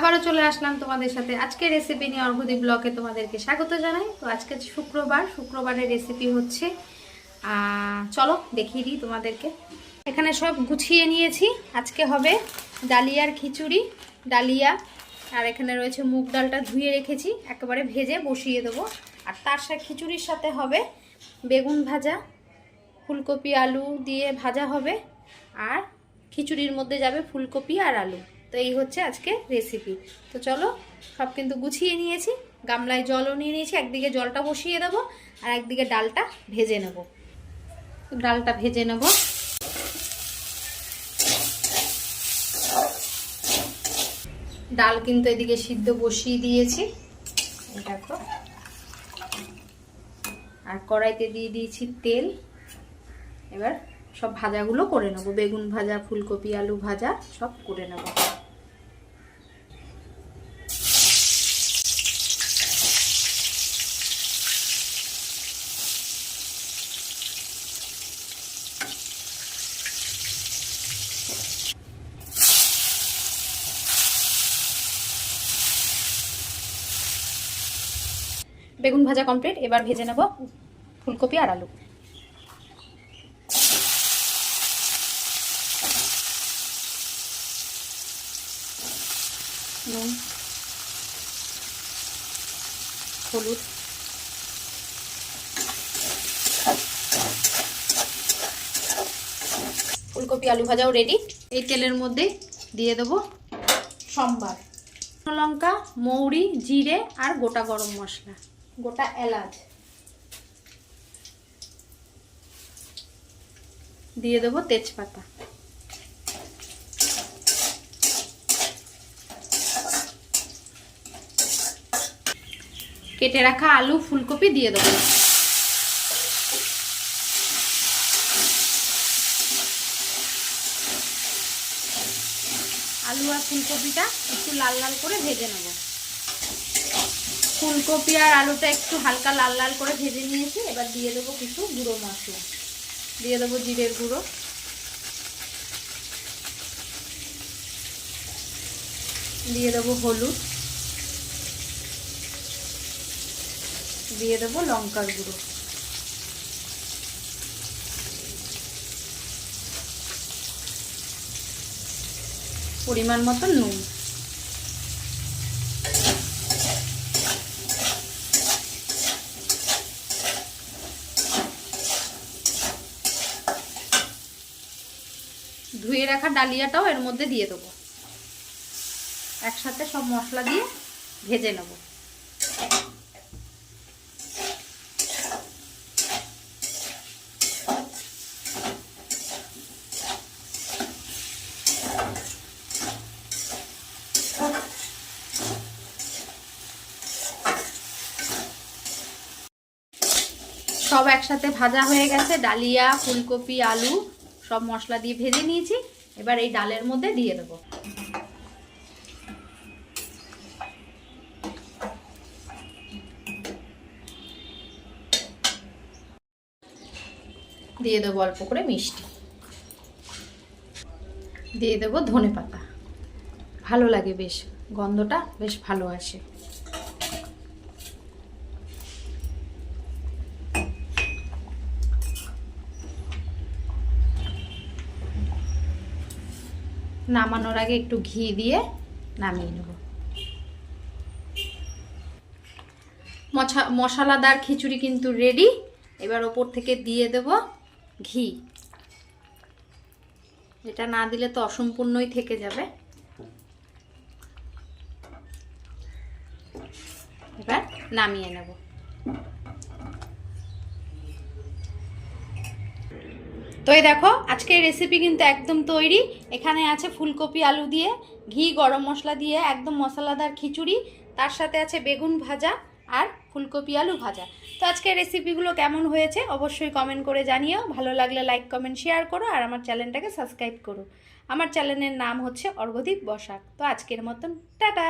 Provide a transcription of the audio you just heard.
আবারও চলে আসলাম তোমাদের সাথে। আজকে রেসিপি নিয়ে অর্ঘদী ব্লকে তোমাদেরকে স্বাগত জানাই। তো আজকে শুক্রবার। শুক্রবারের রেসিপি হচ্ছে চলো দেখিয়ে দিই তোমাদেরকে। এখানে সব গুছিয়ে নিয়েছি। আজকে হবে ডালিয়ার খিচুড়ি, ডালিয়া, আর এখানে রয়েছে মুগ ডালটা ধুয়ে রেখেছি। একেবারে ভেজে বসিয়ে দেবো। আর তার সাথে খিচুড়ির সাথে হবে বেগুন ভাজা, ফুলকপি আলু দিয়ে ভাজা হবে। আর খিচুড়ির মধ্যে যাবে ফুলকপি আর আলু। তো এই হচ্ছে আজকে রেসিপি তো চলো, সব কিন্তু গুছিয়ে নিয়েছি। গামলায় জলও নিয়ে নিয়েছি, একদিকে জলটা বসিয়ে দেবো আর একদিকে ডালটা ভেজে নেব। ডালটা ভেজে নেব। ডাল কিন্তু এদিকে সিদ্ধ বসিয়ে দিয়েছি। দেখো। আর কড়াইতে দিয়ে দিয়েছি তেল। এবার সব ভাজাগুলো করে নেব। বেগুন ভাজা, ফুলকপি, আলু ভাজা সব করে নেব। বেগুন ভাজা কমপ্লিট এবার ভেজে নেব ফুলকপি আর আলু। হলুদ ফুলকপি আলু ভাজাও রেডি এই তেলের মধ্যে দিয়ে দেবো সম্বার লঙ্কা মৌরি জিরে আর গোটা গরম মশলা। গোটা এলাচ। দিয়ে দেবো তেজপাতা। কেটে রাখা আলু ফুলকপি দিয়ে দেবো। আলু আর ফুলকপিটা একটু লাল লাল করে ভেজে নেব। ফুলকপি আর আলুটা একটু হালকা লাল লাল করে ভেজে নিয়েছি, এবার দিয়ে দেবো কিছু গুঁড়ো মশলা। দিয়ে দেবো জিরের গুঁড়ো। দিয়ে দেবো হলুদ। দিয়ে দেবো লঙ্কার গুঁড়ো। পরিমাণ মতো নুন। ধুয়ে রাখা ডালিয়াটাও এর মধ্যে দিয়ে দেবো। একসাথে সব মশলা দিয়ে ভেজে নেব। সব একসাথে ভাজা হয়ে গেছে। ডালিয়া, ফুলকপি, আলু সব মশলা দিয়ে ভেজে নিয়েছি। এবার এই ডালের মধ্যে দিয়ে দেবো। দিয়ে দেবো অল্প করে মিষ্টি। দিয়ে দেবো ধনে পাতা ভালো লাগে বেশ, গন্ধটা বেশ ভালো আসে। নামানোর আগে একটু ঘি দিয়ে নামিয়ে নেব। মশা মশলাদার খিচুড়ি কিন্তু রেডি এবার ওপর থেকে দিয়ে দেব ঘি। এটা না দিলে তো অসম্পূর্ণই থেকে যাবে। এবার নামিয়ে নেব। তো এই দেখো, আজকের রেসিপি কিন্তু একদম তৈরি। এখানে আছে ফুলকপি আলু দিয়ে, ঘি, গরম মশলা দিয়ে, একদম মশলাদার খিচুড়ি। তার সাথে আছে বেগুন ভাজা আর ফুলকপি আলু ভাজা। তো আজকের রেসিপিগুলো কেমন হয়েছে অবশ্যই কমেন্ট করে জানিও। ভালো লাগলে লাইক কমেন্ট শেয়ার করো আর আমার চ্যানেলটাকে সাবস্ক্রাইব করো। আমার চ্যানেলের নাম হচ্ছে অর্ঘদীপ বসাক। তো আজকের মতন, টাটা!